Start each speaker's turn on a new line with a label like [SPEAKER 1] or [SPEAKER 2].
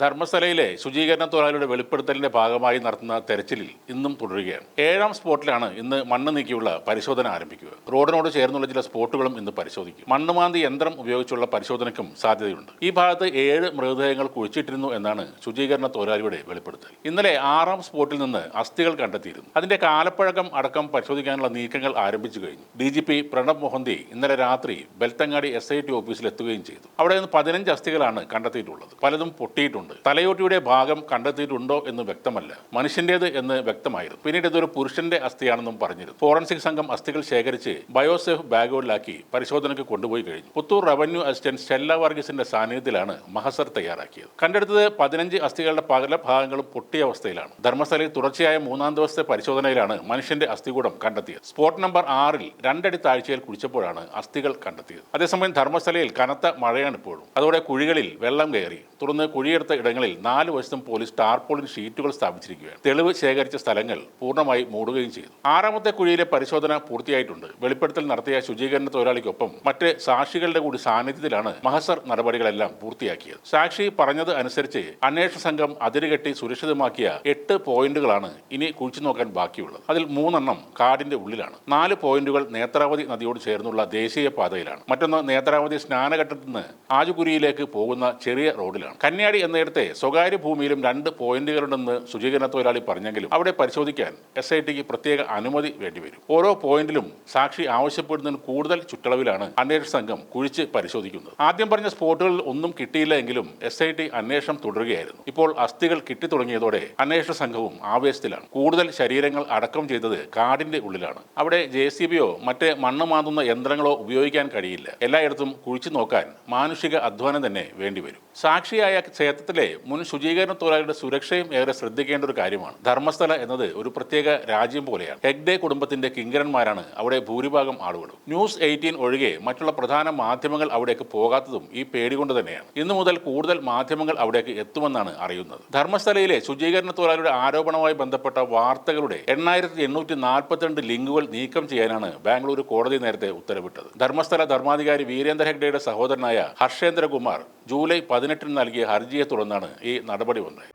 [SPEAKER 1] ധർമ്മസ്ഥലയിലെ ശുചീകരണ തൊഴിലാളിയുടെ വെളിപ്പെടുത്തലിന്റെ ഭാഗമായി നടത്തുന്ന തെരച്ചിലിൽ ഇന്നും തുടരുകയാണ്. ഏഴാം സ്പോട്ടിലാണ് ഇന്ന് മണ്ണ് നീക്കിയുള്ള പരിശോധന ആരംഭിക്കുക. റോഡിനോട് ചേർന്നുള്ള ചില സ്പോട്ടുകളും ഇന്ന് പരിശോധിക്കും. മണ്ണുമാന്തി യന്ത്രം ഉപയോഗിച്ചുള്ള പരിശോധനയ്ക്കും സാധ്യതയുണ്ട്. ഈ ഭാഗത്ത് ഏഴ് മൃതദേഹങ്ങൾ കുഴിച്ചിട്ടിരുന്നു എന്നാണ് ശുചീകരണ തൊഴിലാളിയുടെ വെളിപ്പെടുത്തൽ. ഇന്നലെ ആറാം സ്പോട്ടിൽ നിന്ന് അസ്ഥികൾ കണ്ടെത്തിയിരുന്നു. അതിന്റെ കാലപ്പഴക്കം അടക്കം പരിശോധിക്കാനുള്ള നീക്കങ്ങൾ ആരംഭിച്ചു കഴിഞ്ഞു. D G P Pranab Mohanty ഇന്നലെ രാത്രി ബെൽത്തങ്ങാടി എസ് ഐ ടി ഓഫീസിൽ എത്തുകയും ചെയ്തു. അവിടെ നിന്ന് പതിനഞ്ച് അസ്ഥികളാണ് കണ്ടെത്തിയിട്ടുള്ളത്. പലതും പൊട്ടിയിട്ടുണ്ട്. തലയോട്ടിയുടെ ഭാഗം കണ്ടെത്തിയിട്ടുണ്ടോ എന്ന് വ്യക്തമല്ല. മനുഷ്യന്റേത് എന്ന് വ്യക്തമായിരുന്നു. പിന്നീട് ഇതൊരു പുരുഷന്റെ അസ്ഥിയാണെന്നും പറഞ്ഞിരുന്നു. ഫോറൻസിക് സംഘം അസ്ഥികൾ ശേഖരിച്ച് ബയോസേഫ് ബാഗുകളിലാക്കി പരിശോധനയ്ക്ക് കൊണ്ടുപോയി കഴിഞ്ഞു. പുത്തൂർ റവന്യൂ അസിസ്റ്റന്റ് ഷെല്ല വർഗീസിന്റെ സാന്നിധ്യത്തിലാണ് മഹസർ തയ്യാറാക്കിയത്. കണ്ടെടുത്തത് പതിനഞ്ച് അസ്ഥികളുടെ പല ഭാഗങ്ങളും പൊട്ടിയ അവസ്ഥയിലാണ്. ധർമ്മസ്ഥലയിൽ തുടർച്ചയായ മൂന്നാം ദിവസത്തെ പരിശോധനയിലാണ് മനുഷ്യന്റെ അസ്ഥികൂടം കണ്ടെത്തിയത്. സ്പോട്ട് നമ്പർ ആറിൽ രണ്ടടി താഴ്ചയിൽ കുഴിച്ചപ്പോഴാണ് അസ്ഥികൾ കണ്ടെത്തിയത്. അതേസമയം ധർമ്മസ്ഥലയിൽ കനത്ത മഴയാണ് ഇപ്പോഴും. അതോടെ കുഴികളിൽ വെള്ളം കയറി. തുറന്ന് കുഴിയെടുത്ത ഇടങ്ങളിൽ നാല് വശത്തും പോലീസ് ടാർപോളിൻ ഷീറ്റുകൾ സ്ഥാപിച്ചിരിക്കുകയാണ്. തെളിവ് ശേഖരിച്ച സ്ഥലങ്ങൾ പൂർണമായി മൂടുകയും ചെയ്തു. ആറാമത്തെ കുഴിയിലെ പരിശോധന പൂർത്തിയായിട്ടുണ്ട്. വെളിപ്പെടുത്തൽ നടത്തിയ ശുചീകരണ തൊഴിലാളിക്കൊപ്പം മറ്റ് സാക്ഷികളുടെ കൂടി സാന്നിധ്യത്തിലാണ് മഹസർ നടപടികളെല്ലാം പൂർത്തിയാക്കിയത്. സാക്ഷി പറഞ്ഞത് അനുസരിച്ച് അന്വേഷണ സംഘം അതിരുകെട്ടി സുരക്ഷിതമാക്കിയ എട്ട് പോയിന്റുകളാണ് ഇനി കുഴിച്ചു നോക്കാൻ ബാക്കിയുള്ളത്. അതിൽ മൂന്നെണ്ണം കാടിന്റെ ഉള്ളിലാണ്. നാല് പോയിന്റുകൾ നേത്രാവതി നദിയോട് ചേർന്നുള്ള ദേശീയ പാതയിലാണ്. മറ്റൊന്ന് നേത്രാവതി സ്നാനഘട്ടത്തിൽ നിന്ന് ആജുകുരിയിലേക്ക് പോകുന്ന ചെറിയ റോഡിലാണ്. കന്യാടി എന്നിടത്തെ സ്വകാര്യ ഭൂമിയിലും രണ്ട് പോയിന്റുകളുണ്ടെന്ന് ശുചീകരണ തൊഴിലാളി പറഞ്ഞെങ്കിലും അവിടെ പരിശോധിക്കാൻ എസ് ഐ ടിക്ക് പ്രത്യേക അനുമതി വേണ്ടിവരും. ഓരോ പോയിന്റിലും സാക്ഷി ആവശ്യപ്പെടുന്നതിന് കൂടുതൽ ചുറ്റളവിലാണ് അന്വേഷണ സംഘം കുഴിച്ച് പരിശോധിക്കുന്നത്. ആദ്യം പറഞ്ഞ സ്പോട്ടുകളിൽ ഒന്നും കിട്ടിയില്ല എങ്കിലും എസ് ഐ ടി അന്വേഷണം തുടരുകയായിരുന്നു. ഇപ്പോൾ അസ്ഥികൾ കിട്ടിത്തുടങ്ങിയതോടെ അന്വേഷണ സംഘവും ആവേശത്തിലാണ്. കൂടുതൽ ശരീരങ്ങൾ അടക്കം ചെയ്തത് കാടിന്റെ ഉള്ളിലാണ്. അവിടെ ജെ സി ബിയോ മറ്റ് മണ്ണ് മാന്തുന്ന യന്ത്രങ്ങളോ ഉപയോഗിക്കാൻ കഴിയില്ല. എല്ലായിടത്തും കുഴിച്ചു നോക്കാൻ മാനുഷിക അധ്വാനം തന്നെ വേണ്ടിവരും. സാക്ഷിയായ ക്ഷേത്രത്തിലെ മുൻ ശുചീകരണ തൊഴിലാളിയുടെ സുരക്ഷയും ഏറെ ശ്രദ്ധിക്കേണ്ട ഒരു കാര്യമാണ്. ധർമ്മസ്ഥല എന്നത് ഒരു പ്രത്യേക രാജ്യം പോലെയാണ്. ഹെഗ്ഡേ കുടുംബത്തിന്റെ കിങ്കരന്മാരാണ് അവിടെ ഭൂരിഭാഗം ആളുകളും. ന്യൂസ് എയ്റ്റീൻ ഒഴികെ മറ്റുള്ള പ്രധാന മാധ്യമങ്ങൾ അവിടേക്ക് പോകാത്തതും ഈ പേടി കൊണ്ട് തന്നെയാണ്. ഇന്നു മുതൽ കൂടുതൽ മാധ്യമങ്ങൾ അവിടേക്ക് എത്തുമെന്നാണ് അറിയുന്നത്. ധർമ്മസ്ഥലയിലെ ശുചീകരണ തൊഴിലാളിയുടെ ആരോപണവുമായി ബന്ധപ്പെട്ട വാർത്തകളുടെ എണ്ണായിരത്തി എണ്ണൂറ്റി നാൽപ്പത്തിരണ്ട് ലിങ്കുകൾ നീക്കം ചെയ്യാനാണ് ബാംഗ്ലൂർ കോടതി നേരത്തെ ഉത്തരവിട്ടത്. ധർമ്മസ്ഥല ധർമാധികാരി വീരേന്ദ്ര ഹെഗ്ഡെയുടെ സഹോദരനായ ഹർഷേന്ദ്രകുമാർ ജൂലൈ പതിനെട്ടിന് നൽകിയ ഹർജിയെ തുടർന്നാണ് ഈ നടപടി വന്നത്.